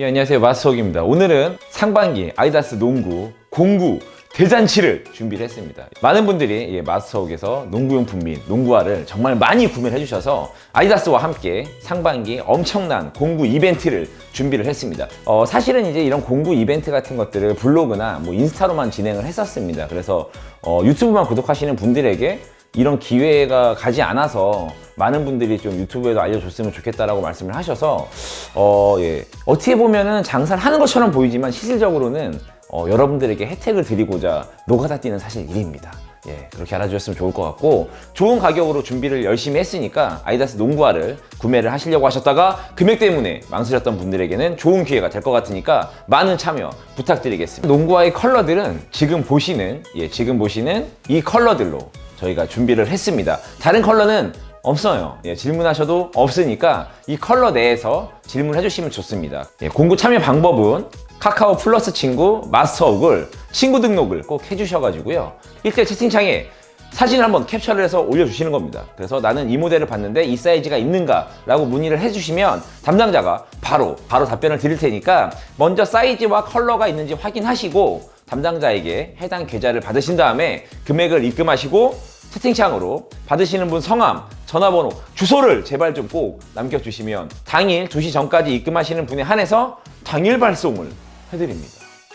예, 안녕하세요. 마스터옥입니다. 오늘은 상반기 아디다스 농구 공구 대잔치를 준비를 했습니다. 많은 분들이 예, 마스터옥에서 농구용품 및 농구화를 정말 많이 구매를 해주셔서 아디다스와 함께 상반기 엄청난 공구 이벤트를 준비를 했습니다. 어, 사실은 이제 이런 공구 이벤트 같은 것들을 블로그나 뭐 인스타로만 진행을 했었습니다. 그래서 어, 유튜브만 구독하시는 분들에게 이런 기회가 가지 않아서 많은 분들이 좀 유튜브에도 알려줬으면 좋겠다라고 말씀을 하셔서 어, 예. 어떻게 보면은 장사를 하는 것처럼 보이지만 실질적으로는 어, 여러분들에게 혜택을 드리고자 노가다 뛰는 사실 일입니다. 예, 그렇게 알아주셨으면 좋을 것 같고 좋은 가격으로 준비를 열심히 했으니까 아이다스 농구화를 구매를 하시려고 하셨다가 금액 때문에 망설였던 분들에게는 좋은 기회가 될 것 같으니까 많은 참여 부탁드리겠습니다. 농구화의 컬러들은 지금 보시는 예, 지금 보시는 이 컬러들로 저희가 준비를 했습니다. 다른 컬러는 없어요. 예, 질문하셔도 없으니까 이 컬러 내에서 질문해 주시면 좋습니다. 예, 공구 참여 방법은 카카오 플러스 친구 마스터옥을 친구 등록을 꼭 해주셔가지고요. 일대 채팅창에 사진을 한번 캡처를 해서 올려주시는 겁니다. 그래서 나는 이 모델을 봤는데 이 사이즈가 있는가? 라고 문의를 해주시면 담당자가 바로, 바로 답변을 드릴 테니까 먼저 사이즈와 컬러가 있는지 확인하시고 담당자에게 해당 계좌를 받으신 다음에 금액을 입금하시고 채팅창으로 받으시는 분 성함, 전화번호, 주소를 제발 좀 꼭 남겨주시면 당일 2시 전까지 입금하시는 분에 한해서 당일 발송을 해드립니다.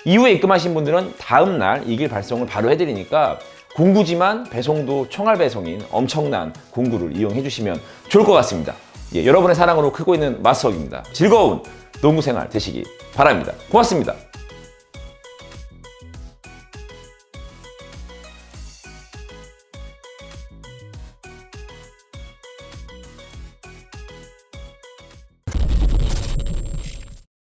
이후에 입금하신 분들은 다음 날 이길 발송을 바로 해드리니까 공구지만 배송도 총알 배송인 엄청난 공구를 이용해 주시면 좋을 것 같습니다. 예, 여러분의 사랑으로 크고 있는 마스터입니다. 즐거운 농구 생활 되시기 바랍니다. 고맙습니다.